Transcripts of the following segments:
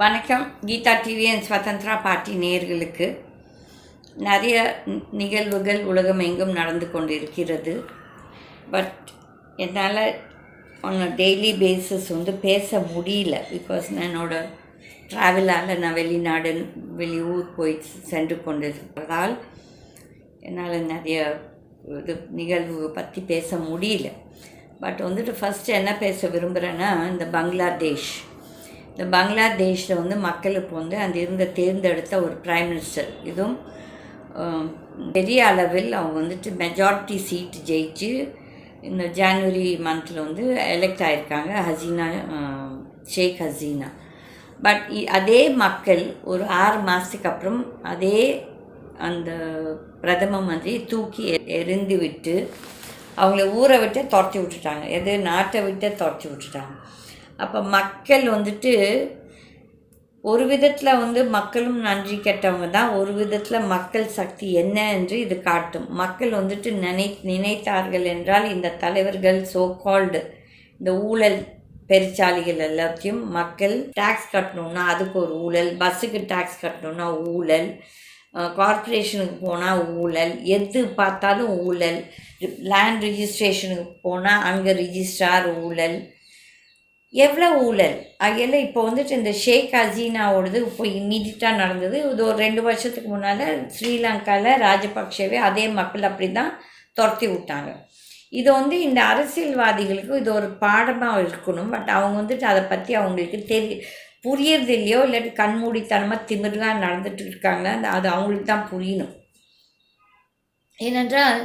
வணக்கம். Geetha TV and Swatantra party நேர்களுக்கு. நிறைய நிகழ்வுகள் உலகம் எங்கும் நடந்து கொண்டு இருக்கிறது பட் என்னால் on டெய்லி பேசிஸ் வந்து பேச முடியல. பிகாஸ் நான் என்னோடய ட்ராவலால் நான் வெளிநாடு வெளியூர் போய் சென்று கொண்டிருப்பதால் என்னால் நிறைய இது நிகழ்வு பற்றி பேச முடியல. பட் வந்துட்டு ஃபஸ்ட்டு என்ன பேச விரும்புகிறேன்னா இந்த பங்களாதேஷ். இந்த பங்களாதேஷில் வந்து மக்கள் இப்போ வந்து அந்த இருந்த தேர்ந்தெடுத்த ஒரு பிரைம் மினிஸ்டர் இதுவும் பெரிய அளவில் அவங்க வந்துட்டு மெஜாரிட்டி சீட் ஜெயிச்சு இந்த ஜான்வரி மந்தில் வந்து எலெக்ட் ஆகியிருக்காங்க ஹசீனா ஷேக் ஹசீனா. பட் அதே மக்கள் ஒரு ஆறு மாதத்துக்கு அப்புறம் அதே அந்த பிரதம மந்திரி தூக்கி எ- விட்டு அவங்கள ஊரை விட்டு துரத்தி விட்டுட்டாங்க. எது நாட்டை விட்டு துரத்தி விட்டுட்டாங்க. அப்போ மக்கள் வந்துட்டு ஒரு விதத்தில் வந்து மக்களும் நன்றி கெட்டவங்க தான் ஒரு விதத்தில் மக்கள் சக்தி என்ன என்று இது காட்டும். மக்கள் வந்துட்டு நினை நினைத்தார்கள் என்றால் இந்த தலைவர்கள் சோ கால்டு இந்த ஊழல் பெருச்சாலிகள் எல்லாத்தையும் மக்கள் டேக்ஸ் கட்டணும்னா அதுக்கு ஒரு ஊழல் பஸ்ஸுக்கு டேக்ஸ் கட்டணும்னா ஊழல் கார்ப்பரேஷனுக்கு போனால் ஊழல் எது பார்த்தாலும் ஊழல் லேண்ட் ரிஜிஸ்ட்ரேஷனுக்கு போனால் அங்கே ரிஜிஸ்ட்ரார் ஊழல் எவ்வளோ ஊழல்? அதில் இப்போ வந்துட்டு இந்த ஷேக் ஹசீனாவோடது இப்போ இம்மீடியட்டாக நடந்தது. இது ஒரு ரெண்டு வருஷத்துக்கு முன்னால் ஸ்ரீலங்காவில் ராஜபக்ஷவே அதே மக்கள் அப்படி தான் துரத்தி விட்டாங்க. இது வந்து இந்த அரசியல்வாதிகளுக்கு இது ஒரு பாடமாக இருக்கணும். பட் அவங்க வந்துட்டு அதை பற்றி அவங்களுக்கு தெரிய புரியறது இல்லையோ? இல்லாட்டி கண்மூடித்தனமாக திமிர்லாம் நடந்துட்டு இருக்காங்க அது அவங்களுக்கு தான் புரியணும். ஏனென்றால்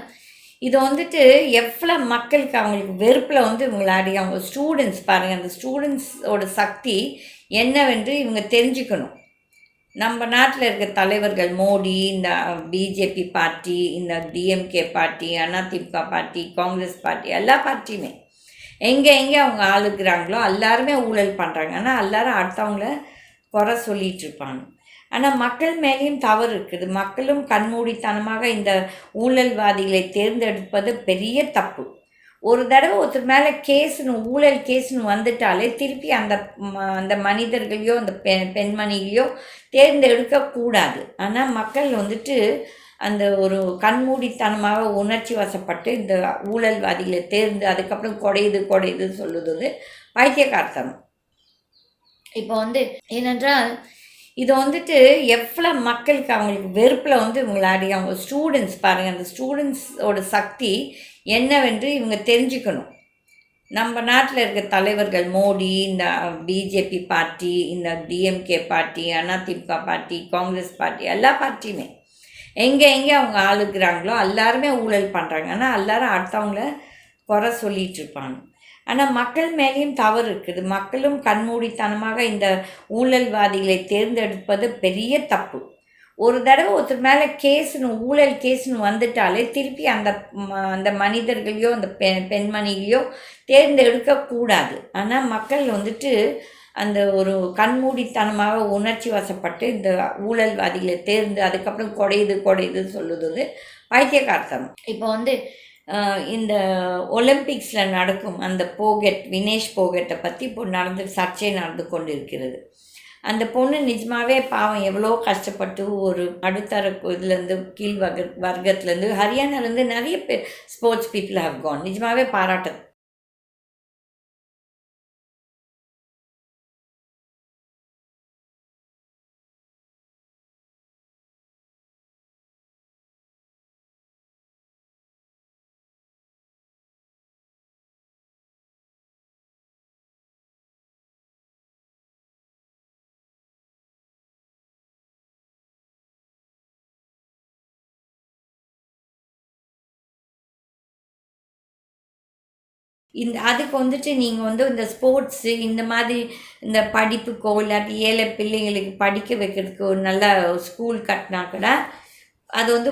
இது வந்துட்டு எவ்வளோ மக்களுக்கு அவங்களுக்கு வெறுப்பில் வந்து இவங்களாடி அவங்க ஸ்டூடெண்ட்ஸ் பாருங்கள் அந்த ஸ்டூடெண்ட்ஸோட சக்தி என்னவென்று இவங்க தெரிஞ்சுக்கணும். நம்ம நாட்டில் இருக்க தலைவர்கள் மோடி இந்த பிஜேபி பார்ட்டி இந்த டிஎம்கே பார்ட்டி அதிமுக பார்ட்டி காங்கிரஸ் பார்ட்டி எல்லா பார்ட்டியுமே எங்கே எங்கே அவங்க ஆளுக்குறாங்களோ எல்லாருமே ஊழல் பண்ணுறாங்க ஆனால் எல்லாரும் அடுத்தவங்கள குறை சொல்லிட்டு இருப்பாங்க. ஆனால் மக்கள் மேலேயும் தவறு இருக்குது. மக்களும் கண்மூடித்தனமாக இந்த ஊழல்வாதிகளை தேர்ந்தெடுப்பது பெரிய தப்பு. ஒரு தடவை ஒருத்தர் மேலே கேஸ்னு ஊழல் கேஸ்னு வந்துட்டாலே திருப்பி அந்த ம- அந்த மனிதர்களையோ அந்த பெ பெண்மணிகளையோ தேர்ந்தெடுக்கக்கூடாது ஆனால் மக்கள் வந்துட்டு அந்த ஒரு கண்மூடித்தனமாக உணர்ச்சி வசப்பட்டு இந்த ஊழல்வாதிகளை தேர்ந்து அதுக்கப்புறம் குடையுது குறையுது சொல்லுவது வந்து இப்போ வந்து ஏனென்றால் இது வந்துட்டு எவ்வளோ மக்களுக்கு அவங்களுக்கு வெறுப்பில் வந்து இவங்களாடி அவங்க ஸ்டூடெண்ட்ஸ் பாருங்கள் அந்த ஸ்டூடெண்ட்ஸோட சக்தி என்னவென்று இவங்க தெரிஞ்சுக்கணும். நம்ம நாட்டில் இருக்க தலைவர்கள் மோடி இந்த பிஜேபி பார்ட்டி இந்த டிஎம்கே பார்ட்டி அதிமுக பார்ட்டி காங்கிரஸ் பார்ட்டி எல்லா பார்ட்டியுமே எங்கே எங்கே அவங்க ஆளுக்கிறாங்களோ எல்லாருமே ஊழல் பண்ணுறாங்க ஆனால் எல்லாரும் அடுத்தவங்கள குறை சொல்லிகிட்ருப்பாங்க ஆனால் மக்கள் மேலேயும் தவறு இருக்குது. மக்களும் கண்மூடித்தனமாக இந்த ஊழல்வாதிகளை தேர்ந்தெடுப்பது பெரிய தப்பு. ஒரு தடவை ஒருத்தர் மேலே கேஸ்னு ஊழல் கேஸ்னு வந்துட்டாலே திருப்பி அந்த ம- அந்த மனிதர்களையோ அந்த பெ பெண்மணிகளையோ தேர்ந்தெடுக்கக்கூடாது ஆனால் மக்கள் வந்துட்டு அந்த ஒரு கண்மூடித்தனமாக உணர்ச்சி வசப்பட்டு இந்த ஊழல்வாதிகளை தேர்ந்து அதுக்கப்புறம் குடையுது குறையுது சொல்லுது வந்து இப்போ வந்து இந்த ஒலிம்பிக்ஸில் நடக்கும் அந்த போகெட் வினேஷ் போகெட்டை பற்றி இப்போ நடந்து சர்ச்சை நடந்து கொண்டு இருக்கிறது அந்த பொண்ணு நிஜமாவே பாவம் எவ்வளோ கஷ்டப்பட்டு ஒரு அடுத்தர இதுலேருந்து கீழ் வர்க்க வர்க்கத்துலேருந்து ஹரியானாலேருந்து நிறைய பேர் ஸ்போர்ட்ஸ் பீப்புள் ஹவ் கான் நிஜமாவே பாராட்ட இந்த அதுக்கு வந்துட்டு நீங்கள் வந்து இந்த ஸ்போர்ட்ஸு இந்த மாதிரி இந்த படிப்புக்கோ இல்லாட்டி ஏழை பிள்ளைங்களுக்கு படிக்க வைக்கிறதுக்கு ஒரு நல்ல ஸ்கூல் கட்டினா கூட அது வந்து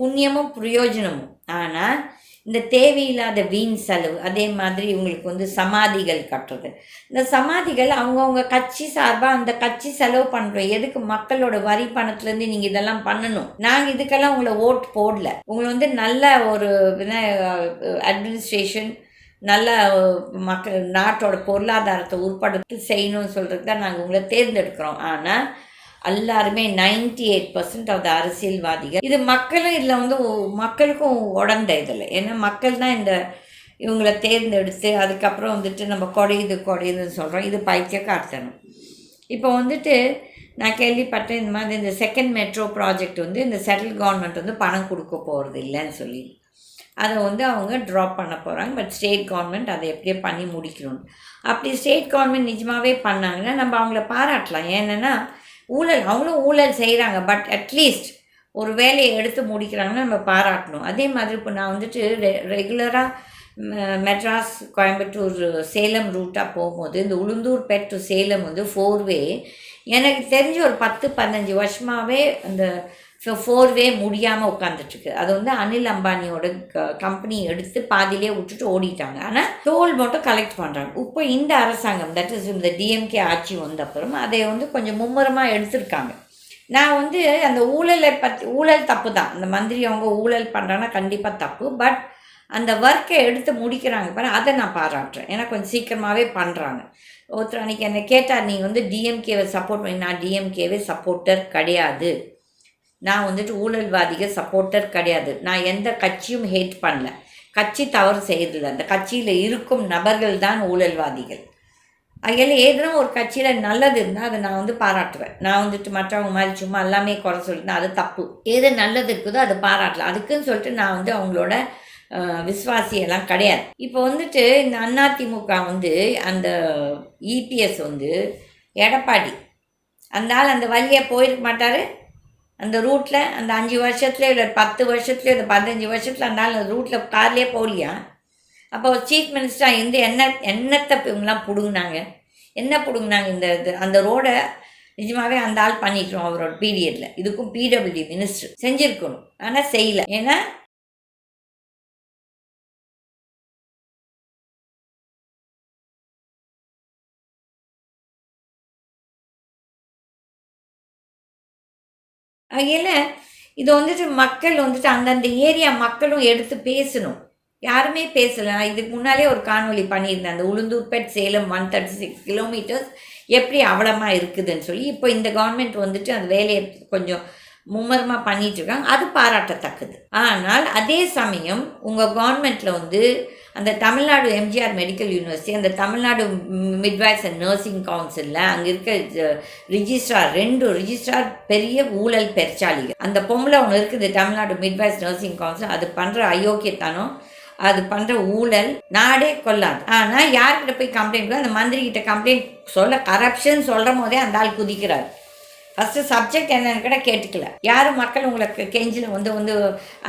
புண்ணியமும் பிரயோஜனமும். ஆனால் இந்த தேவையில்லாத வீண் செலவு அதே மாதிரி இவங்களுக்கு வந்து சமாதிகள் கட்டுறது. இந்த சமாதிகள் அவங்கவுங்க கட்சி சார்பாக அந்த கட்சி செலவு பண்ணுறோம் எதுக்கு மக்களோட வரி பணத்துலேருந்து நீங்கள் இதெல்லாம் பண்ணணும்? நாங்கள் இதுக்கெல்லாம் உங்களை ஓட் போடல. உங்களை வந்து நல்ல ஒரு அட்மினிஸ்ட்ரேஷன் நல்ல மக்கள் நாட்டோட பொருளாதாரத்தை உட்படுத்தி செய்யணும்னு சொல்கிறது தான் நாங்கள் உங்களை தேர்ந்தெடுக்கிறோம். ஆனால் எல்லாருமே ninety eight percent of the அரசியல்வாதிகள். இது மக்களும் இதில் வந்து மக்களுக்கும் உடந்த இதில். ஏன்னா மக்கள் தான் இந்த இவங்களை தேர்ந்தெடுத்து அதுக்கப்புறம் வந்துட்டு நம்ம குறையுது குறையுதுன்னு சொல்கிறோம் இது பைத்தியக்காரத்தனம். இப்போ வந்துட்டு நான் கேள்விப்பட்டேன் இந்த மாதிரி இந்த செகண்ட் மெட்ரோ ப்ராஜெக்ட் வந்து இந்த சென்ட்ரல் கவர்மெண்ட் வந்து பணம் கொடுக்க போகிறது இல்லைன்னு சொல்லி. அதை வந்து அவங்க ட்ராப் பண்ண போகிறாங்க பட் ஸ்டேட் கவர்மெண்ட் அதை எப்படியோ பண்ணி முடிக்கணும். அப்படி ஸ்டேட் கவர்மெண்ட் நிஜமாகவே பண்ணாங்கன்னா நம்ம அவங்கள பாராட்டலாம். ஏன்னா ஊழல் அவங்களும் ஊழல் செய்கிறாங்க பட் அட்லீஸ்ட் ஒரு வேலையை எடுத்து முடிக்கிறாங்கன்னா நம்ம பாராட்டணும். அதே மாதிரி இப்போ நான் வந்துட்டு ரெ ரெகுலராக மெட்ராஸ் கோயம்புத்தூர் சேலம் ரூட்டாக போகும்போது இந்த உளுந்தூர் பெட் டு சேலம் வந்து ஃபோர்வே எனக்கு தெரிஞ்சு ஒரு பத்து பதினஞ்சு வருஷமாகவே அந்த ஸோ ஃபோர்வே முடியாமல் உட்காந்துட்ருக்கு அது வந்து அனில் அம்பானியோட கம்பெனி எடுத்து பாதியிலே விட்டுட்டு ஓடிட்டாங்க. ஆனால் டோல் மட்டும் கலெக்ட் பண்ணுறாங்க இப்போ இந்த அரசாங்கம் தட் இஸ் இந்த டிஎம்கே ஆட்சி வந்த அப்புறம் அதை வந்து கொஞ்சம் மும்முரமாக எடுத்திருக்காங்க. நான் வந்து அந்த ஊழலை பற்றி ஊழல் தப்பு தான். இந்த மந்திரி அவங்க ஊழல் பண்ணுறாங்கன்னா கண்டிப்பாக தப்பு. பட் அந்த ஒர்க்கை எடுத்து முடிக்கிறாங்க பாரு அதை நான் பாராட்டுறேன். ஏன்னா கொஞ்சம் சீக்கிரமாகவே பண்ணுறாங்க ஒருத்தர் அன்றைக்கி என்னை கேட்டார் நீங்கள் வந்து டிஎம்கேவை சப்போர்ட் பண்ணி நான் டிஎம்கேவே சப்போர்ட்டர் கிடையாது. நான் வந்துட்டு ஊழல்வாதிகள் சப்போர்ட்டர் கிடையாது. நான் எந்த கட்சியும் ஹேட் பண்ணல. கட்சி தவறு செய்யறதில்ல அந்த கட்சியில் இருக்கும் நபர்கள் தான் ஊழல்வாதிகள். அதில் ஏதனா ஒரு கட்சியில் நல்லது இருந்தால் அதை நான் வந்து பாராட்டுவேன். நான் வந்துட்டு மற்றவங்க மாதிரி சும்மா எல்லாமே குறை சொல்லிட்டு அது தப்பு. எது நல்லது இருக்குதோ அதை பாராட்டலாம். அதுக்குன்னு சொல்லிட்டு நான் வந்து அவங்களோட விஸ்வாசியெல்லாம் கிடையாது. இப்போ வந்துட்டு இந்த அதிமுக வந்து அந்த இபிஎஸ் வந்து எடப்பாடி. அந்த ஆள் அந்த வழியை போயிருக்க மாட்டார்? அந்த ரூட்டில் அந்த அஞ்சு வருஷத்துலேயோ இல்லை பத்து வருஷத்துலேயோ இல்லை பதினஞ்சு வருஷத்தில் அந்த ஆள் அந்த ரூட்டில் கார்லேயே போகலையா? அப்போ சீஃப் மினிஸ்டராக இருந்து என்ன என்னத்தை இவங்கெல்லாம் பிடுங்கினாங்க? என்ன பிடுங்கினாங்க இந்த இது? அந்த ரோடை நிஜமாகவே அந்த ஆள் பண்ணிக்கிறோம் அவரோட பீரியடில் இதுக்கும் பிடபிள்யூ மினிஸ்டர் செஞ்சுருக்கணும். ஆனால் செய்யலை. ஏன்னா அதில் இது வந்துட்டு மக்கள் வந்துட்டு அந்தந்த ஏரியா மக்களும் எடுத்து பேசணும். யாருமே பேசலை. நான் இதுக்கு முன்னாலே ஒரு காணொலி பண்ணியிருந்தேன். அந்த Ulundurpet Salem one thirty six kilometres எப்படி அவலமாக இருக்குதுன்னு சொல்லி இப்போ இந்த கவர்மெண்ட் வந்துட்டு அந்த வேலையை கொஞ்சம் மும்மரமாக பண்ணிட்டு இருக்காங்க. அது பாராட்டத்தக்கது. ஆனால் அதே சமயம் உங்கள் கவர்மெண்ட்டில் வந்து அந்த தமிழ்நாடு எம்ஜிஆர் மெடிக்கல் யூனிவர்சிட்டி அந்த தமிழ்நாடு மிட்வைஸ் அண்ட் நர்சிங் கவுன்சிலில் அங்கே இருக்க ரிஜிஸ்ட்ரார் ரெண்டு ரிஜிஸ்ட்ரார் பெரிய ஊழல் பெருச்சாளிகள். அந்த பொம்பளை ஒன்று இருக்குது தமிழ்நாடு மிட்வைஸ் நர்சிங் கவுன்சில் அது பண்ணுற அயோக்கியத்தனம் அது பண்ணுற ஊழல் நாடே கொல்லாது ஆனால் யார்கிட்ட போய் கம்ப்ளைண்ட் அந்த மந்திரி கிட்ட கம்ப்ளைண்ட் சொல்ல கரப்ஷன் சொல்கிற போதே அந்த ஆள் குதிக்கிறார். ஃபஸ்ட்டு சப்ஜெக்ட் என்னன்னு கூட கேட்டுக்கல. யாரும் மக்கள் உங்களுக்கு கெஞ்சில் வந்து வந்து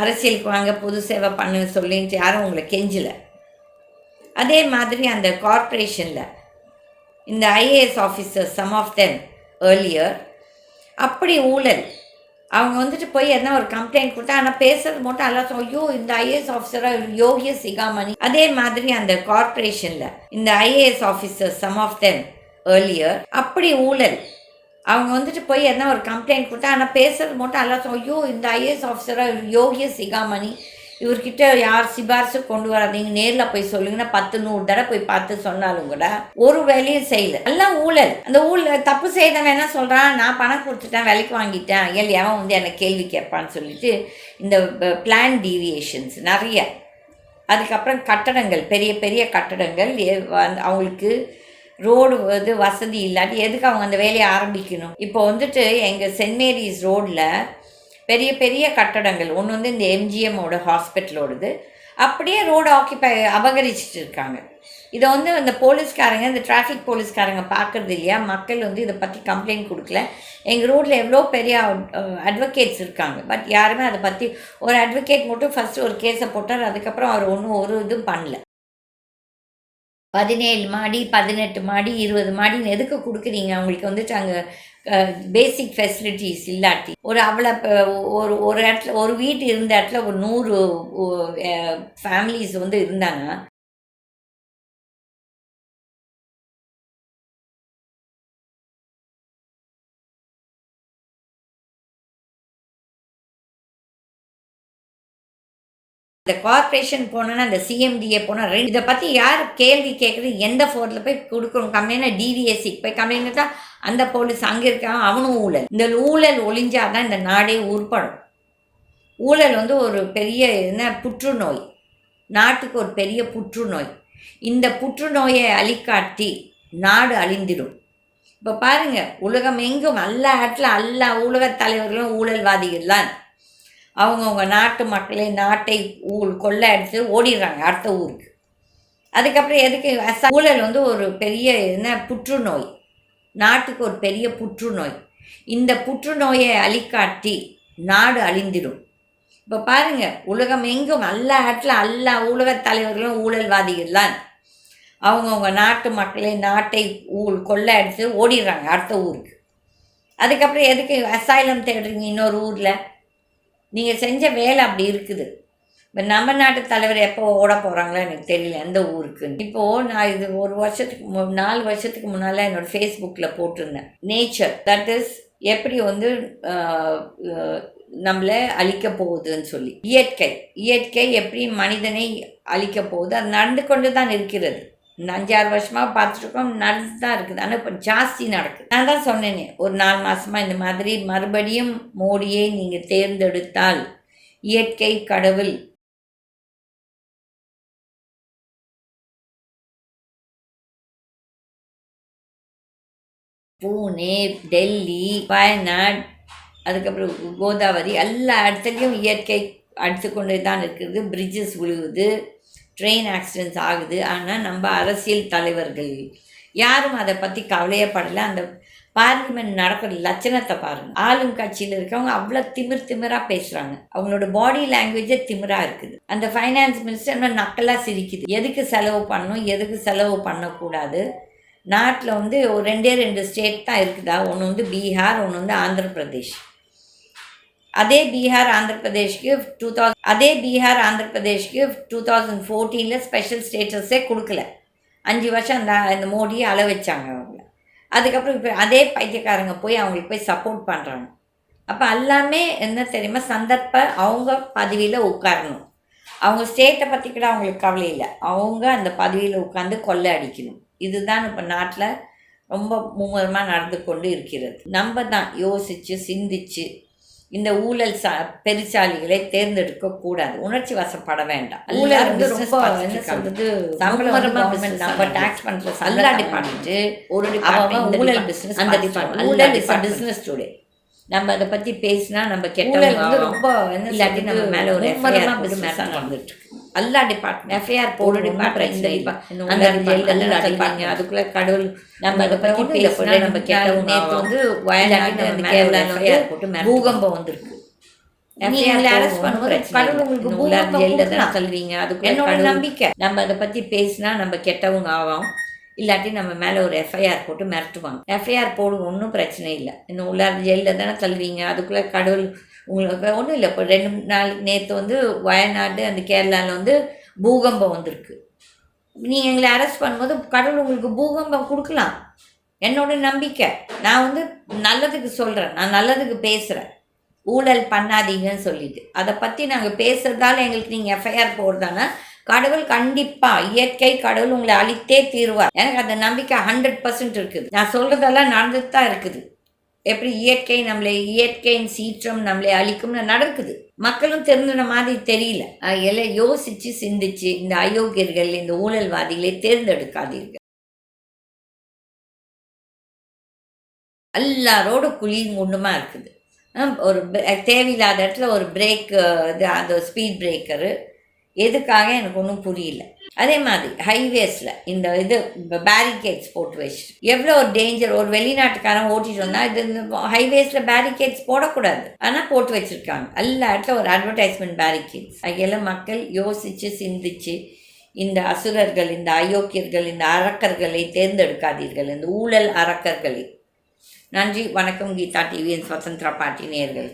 அரசியலுக்கு வாங்க பொது சேவை பண்ணுன்னு சொல்லிட்டு யாரும் உங்களை கெஞ்சலை. அதே மாதிரி அந்த கார்ப்பரேஷனில் இந்த IAS officer some of them earlier அப்படி ஊழல். அவங்க வந்துட்டு போய் என்ன ஒரு கம்ப்ளைண்ட் கொடுத்தா ஆனால் பேசுறது மட்டும் எல்லாம் ஐயோ இந்த ஐஏஎஸ் ஆஃபீஸராக யோகிய சிகாமணி. அதே மாதிரி அந்த கார்ப்பரேஷனில் இந்த IAS officer some of them earlier அப்படி ஊழல். அவங்க வந்துட்டு போய் என்ன ஒரு கம்ப்ளைண்ட் கொடுத்தா ஆனால் பேசுறது மட்டும் எல்லாம் ஐயோ இந்த ஐஏஎஸ் ஆஃபீஸராக யோகிய சிகாமணி. இவர்கிட்ட யார் சிபாரிசு கொண்டு வராதீங்க நேரில் போய் சொல்லுங்கன்னா பத்து நூறு தடவை போய் பார்த்து சொன்னாலும் கூட ஒரு வேலையும் செய்யல. எல்லாம் ஊழல். அந்த ஊழல் தப்பு செய்தவன் என்ன சொல்கிறான் நான் பணம் கொடுத்துட்டேன் விலைக்கு வாங்கிட்டேன். ஏன் எவன் வந்து என்னை கேள்வி கேட்பான்னு சொல்லிட்டு இந்த பிளான் டீவியேஷன்ஸ் நிறைய. அதுக்கப்புறம் கட்டடங்கள் பெரிய பெரிய கட்டடங்கள். வந்து அவங்களுக்கு ரோடு வந்து வசதி இல்லாட்டி எதுக்கு அவங்க அந்த வேலையை ஆரம்பிக்கணும்? இப்போ வந்துட்டு எங்கள் சென்ட் மேரிஸ் ரோடில் பெரிய பெரிய கட்டடங்கள். ஒன்று வந்து இந்த எம்ஜிஎம்மோட ஹாஸ்பிட்டலோடது. அப்படியே ரோடு ஆக்கிபை அபகரிச்சிட்டு இருக்காங்க இதை வந்து அந்த போலீஸ்காரங்க இந்த டிராஃபிக் போலீஸ்காரங்க பார்க்கறது இல்லையா? மக்கள் வந்து இதை பற்றி கம்ப்ளைண்ட் கொடுக்கல. எங்கள் ரோட்டில் எவ்வளோ பெரிய அட்வொகேட்ஸ் இருக்காங்க. பட் யாருமே அதை பற்றி ஒரு அட்வொகேட் மட்டும் ஃபஸ்ட்டு ஒரு கேஸை போட்டார். அதுக்கப்புறம் அவர் ஒன்றும் ஒரு இதுவும் பண்ணல. பதினேழு மாடி பதினெட்டு மாடி இருபது மாடின்னு எதுக்கு கொடுக்குறீங்க? அவங்களுக்கு வந்துட்டு அங்கே பேசிக் ஃபெசிலிட்டிஸ் இல்லாட்டி. ஒரு அவ்வளோ ஒரு ஒரு இடத்துல ஒரு வீட்டு இருந்த இடத்துல ஒரு நூறு ஃபேமிலிஸ் வந்து இருந்தாங்க இந்த கார்பரேஷன் போனோன்னா அந்த சிஎம்டிஏ போனால் ரெண்டு இதை பற்றி யார் கேள்வி கேட்குறது எந்த ஃபோர்த்தில் போய் கொடுக்கணும்? கம்ப்ளைண்ட் டிவிஎஸ்சிக்கு போய் கம்ப்ளைண்ட் தான் அந்த போலீஸ் அங்கே இருக்கான் அவனும் ஊழல். இந்த ஊழல் ஒளிஞ்சாதான் இந்த நாடே உருப்படும். ஊழல் வந்து ஒரு பெரிய என்ன புற்றுநோய். நாட்டுக்கு ஒரு பெரிய புற்றுநோய். இந்த புற்றுநோயை அழிக்காட்டி நாடு அழிந்திடும். இப்போ பாருங்கள் உலகம் எங்கும் எல்லா இடத்துல எல்லா உலகத் தலைவர்களும் ஊழல்வாதிகள் தான் அவங்கவுங்க நாட்டு மக்களை நாட்டை ஊழ் கொள்ள எடுத்து ஓடிடுறாங்க அடுத்த ஊருக்கு. அதுக்கப்புறம் எதுக்கு? ஊழல் வந்து ஒரு பெரிய என்ன புற்றுநோய். நாட்டுக்கு ஒரு பெரிய புற்றுநோய். இந்த புற்றுநோயை அழிக்காட்டி நாடு அழிந்திடும். இப்போ பாருங்கள் உலகம் எங்கும் எல்லா இடத்துல எல்லா உலகத் தலைவர்களும் ஊழல்வாதிகள்லாம் அவங்கவுங்க நாட்டு மக்களை நாட்டை ஊழ் கொள்ளை அடித்து ஓடிடுறாங்க அடுத்த ஊருக்கு. அதுக்கப்புறம் எதுக்கு அசாயிலம் தேடுறீங்க இன்னொரு ஊரில்? நீங்கள் செஞ்ச வேலை அப்படி இருக்குது. இப்போ நம்ம நாட்டு தலைவர் எப்போ ஓட போகிறாங்களோ எனக்கு தெரியல எந்த ஊருக்கு. இப்போது நான் இது ஒரு வருஷத்துக்கு மு நாலு வருஷத்துக்கு முன்னால் என்னோடய ஃபேஸ்புக்கில் போட்டிருந்தேன். நேச்சர் தட் இஸ் எப்படி வந்து நம்மளை அழிக்க போகுதுன்னு சொல்லி. இயற்கை இயற்கை எப்படி மனிதனை அழிக்க போகுது அது நடந்து கொண்டு தான் இருக்கிறது. இந்த அஞ்சாறு வருஷமாக பார்த்துருக்கோம் நடந்து தான் இருக்குது. ஆனால் இப்போ ஜாஸ்தி நடக்குது. நான் தான் சொன்னேனே ஒரு நாலு மாதமாக இந்த மாதிரி மறுபடியும் மோடியை நீங்கள் தேர்ந்தெடுத்தால் இயற்கை கடவுள் பூனே டெல்லி வயநாடு அதுக்கப்புறம் கோதாவரி எல்லா இடத்துலையும் இயற்கை அடித்து கொண்டு தான் இருக்குது பிரிட்ஜஸ் விழுகுது ட்ரெயின் ஆக்சிடென்ட்ஸ் ஆகுது. ஆனால் நம்ம அரசியல் தலைவர்கள் யாரும் அதை பற்றி கவலையே படலை அந்த பார்லிமெண்ட் நடக்கிற லட்சணத்தை பாருங்கள் ஆளும் கட்சியில் இருக்கவங்க அவ்வளோ திமிர் திமிராக பேசுகிறாங்க அவங்களோட பாடி லாங்குவேஜே திமிராக இருக்குது. அந்த ஃபைனான்ஸ் மினிஸ்டர் நக்கலாக சிரிக்குது. எதுக்கு செலவு பண்ணணும்? எதுக்கு செலவு பண்ணக்கூடாது? நாட்டில் வந்து ஒரு ரெண்டே ரெண்டு ஸ்டேட் தான் இருக்குதா? ஒன்று வந்து பீகார் ஒன்று வந்து ஆந்திர பிரதேஷ் அதே பீகார் ஆந்திர பிரதேஷ்க்கு டூ தௌசண்ட் அதே பீகார் ஆந்திர பிரதேஷ்க்கு டூ தௌசண்ட் ஃபோர்டீனில் ஸ்பெஷல் ஸ்டேட்டஸே கொடுக்கல. அஞ்சு வருஷம் அந்த இந்த மோடியை அள வச்சாங்க அவங்கள. அதுக்கப்புறம் இப்போ அதே பைத்தியக்காரங்க போய் அவங்களுக்கு போய் சப்போர்ட் பண்ணுறாங்க அப்போ எல்லாமே என்ன தெரியுமா? சந்தர்ப்ப அவங்க பதவியில் உட்காரணும். அவங்க ஸ்டேட்டை பற்றி கூட அவங்களுக்கு கவலை இல்லை. அவங்க அந்த பதவியில் உட்காந்து கொள்ளை அடிக்கணும். இதுதான் இப்போ நாட்டில் ரொம்ப மும்முரமாக நடந்து கொண்டு இருக்கிறது. நம்ம தான் யோசித்து சிந்திச்சு இந்த ஊழல் சா பெருசாலிகளை தேர்ந்தெடுக்க கூடாது. உணர்ச்சி வசப்பட வேண்டாம். ஊழல் வந்து ரொம்ப என்ன சொல்றது? நம்ம டாக்ஸ் பண்ற எல்லா டிபார்ட்மெண்ட் ஒரு டிபார்ட்மெண்ட் ஊழல் பிசினஸ் அந்த டிபார்ட்மெண்ட் ஊழல் இஸ் பிசினஸ் டுடே நம்ம அதை பத்தி பேசினா நம்ம கெட்ட வந்து ரொம்ப இல்லாட்டி நம்ம மேல ஒரு எஃப்ஐஆர் நடந்துட்டு இருக்கு. எல்லா டிபார்ட்மெண்ட் எஃப்ஐஆர் போடு டிபார்ட்மெண்ட் அந்த டிபார்ட்மெண்ட் அதுக்குள்ள கடவுள் நம்ம அதை பத்தி பேசினா நம்ம கெட்ட நேற்று வந்து வயநாடு அந்த பூகம்பம் வந்திருக்கு. பண்ணும்போது கடவுள் உங்களுக்கு பூகம்பம் என்னோட நம்பிக்கை. நம்ம அதை பத்தி பேசினா நம்ம கெட்டவங்க ஆவோம் இல்லாட்டி நம்ம மேலே ஒரு எஃப்ஐஆர் போட்டு மிரட்டுவாங்க. எஃப்ஐஆர் போடுங்க ஒன்றும் பிரச்சனை இல்லை. இன்னும் உள்ளார ஜெயிலில் தானே தள்ளுவீங்க. அதுக்குள்ளே கடவுள் உங்களுக்கு ஒன்றும் இல்லை. இப்போ ரெண்டு நாளைக்கு நேற்று வந்து வயநாடு அந்த கேரளாவில் வந்து பூகம்பம் வந்திருக்கு. நீங்கள் எங்களை அரெஸ்ட் பண்ணும்போது கடவுள் உங்களுக்கு பூகம்பம் கொடுக்கலாம். என்னோட நம்பிக்கை. நான் வந்து நல்லதுக்கு சொல்கிறேன் நான் நல்லதுக்கு பேசுகிறேன் ஊழல் பண்ணாதீங்கன்னு சொல்லிட்டு. அதை பற்றி நாங்கள் பேசுகிறதால எங்களுக்கு நீங்கள் எஃப்ஐஆர் போடுறதானா கடவுள் கண்டிப்பாக இயற்கை கடவுள் உங்களை அழித்தே தீருவார். எனக்கு அந்த நம்பிக்கை ஹண்ட்ரட் பர்சன்ட் இருக்குது. நான் சொல்கிறதெல்லாம் நடந்துட்டு தான் இருக்குது. எப்படி இயற்கை நம்மளை இயற்கையின் சீற்றம் நம்மளை அழிக்கும்னு நடக்குது. மக்களும் தெரிஞ்சுன மாதிரி தெரியல. எல்லாம் யோசிச்சு சிந்திச்சு இந்த அயோக்கியர்கள் இந்த ஊழல்வாதிகளை தேர்ந்தெடுக்காதீர்கள். எல்லாரோட குழியும் குண்டுமா இருக்குது. ஒரு தேவையில்லாத இடத்துல ஒரு பிரேக் இது அந்த ஸ்பீட் பிரேக்கரு எதுக்காக எனக்கு ஒன்றும் புரியல. அதே மாதிரி ஹைவேஸில் இந்த இது பேரிகேட்ஸ் போட்டு வச்சு. எவ்வளோ ஒரு டேஞ்சர் ஒரு வெளிநாட்டுக்காரன் ஓட்டிட்டு வந்தால் இது இந்த ஹைவேஸில் பேரிகேட்ஸ் போடக்கூடாது. ஆனால் போட்டு வச்சுருக்காங்க. எல்லா இடத்துல ஒரு அட்வர்டைஸ்மெண்ட் பேரிகேட்ஸ் அதையெல்லாம் மக்கள் யோசித்து சிந்திச்சு இந்த அசுரர்கள் இந்த அயோக்கியர்கள் இந்த அரக்கர்களை தேர்ந்தெடுக்காதீர்கள். இந்த ஊழல் அரக்கர்களை. நன்றி வணக்கம் கீதா டிவியின் சுதந்திரா பாட்டி நேர்கள்